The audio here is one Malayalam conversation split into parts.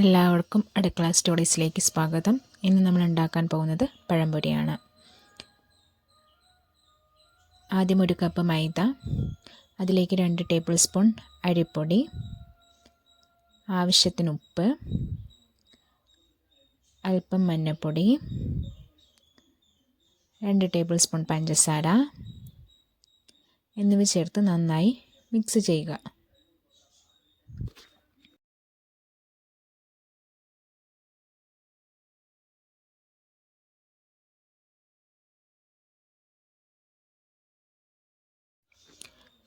എല്ലാവർക്കും അടുക്കള സ്റ്റോറീസിലേക്ക് സ്വാഗതം. ഇന്ന് നമ്മൾ ഉണ്ടാക്കാൻ പോകുന്നത് പഴംപൊരിയാണ്. ആദ്യം ഒരു കപ്പ് മൈദ അതിലേക്ക് രണ്ട് ടേബിൾ സ്പൂൺ അരിപ്പൊടി ആവശ്യത്തിന് ഉപ്പ് അല്പം മഞ്ഞൾപ്പൊടി രണ്ട് ടേബിൾ സ്പൂൺ പഞ്ചസാര എന്നിവ ചേർത്ത് നന്നായി മിക്സ് ചെയ്യുക.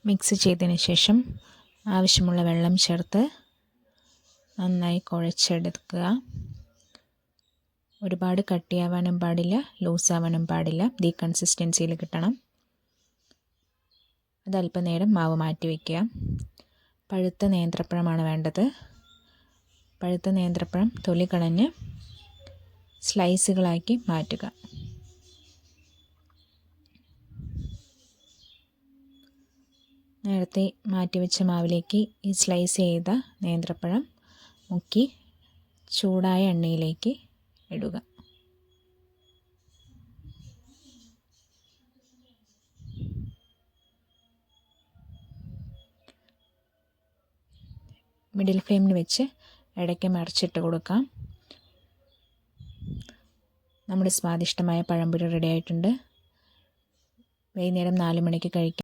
മിക്സ് ചെയ്തതിന് ശേഷം ആവശ്യമുള്ള വെള്ളം ചേർത്ത് നന്നായി കുഴച്ചെടുക്കുക. ഒരുപാട് കട്ടിയാവാനും പാടില്ല ലൂസാവാനും പാടില്ല. ഈ കൺസിസ്റ്റൻസിയിൽ കിട്ടണം. അത് അല്പനേരം മാവ് മാറ്റി വയ്ക്കുക പഴുത്ത നേന്ത്രപ്പഴമാണ് വേണ്ടത്. പഴുത്ത നേന്ത്രപ്പഴം തൊലി കളഞ്ഞ് സ്ലൈസുകളാക്കി മാറ്റുക. നേരത്തെ മാറ്റിവെച്ച മാവിലേക്ക് ഈ സ്ലൈസ് ചെയ്ത നേന്ത്രപ്പഴം മുക്കി ചൂടായ എണ്ണയിലേക്ക് ഇടുക. മിഡിൽ ഫ്ലെയിമിൽ വെച്ച് ഇടയ്ക്ക് മറിച്ചിട്ട് കൊടുക്കാം. നമ്മുടെ സ്വാദിഷ്ടമായ പഴംപൊരി റെഡി ആയിട്ടുണ്ട്. വൈകുന്നേരം നാല് മണിക്ക് കഴിക്കാം.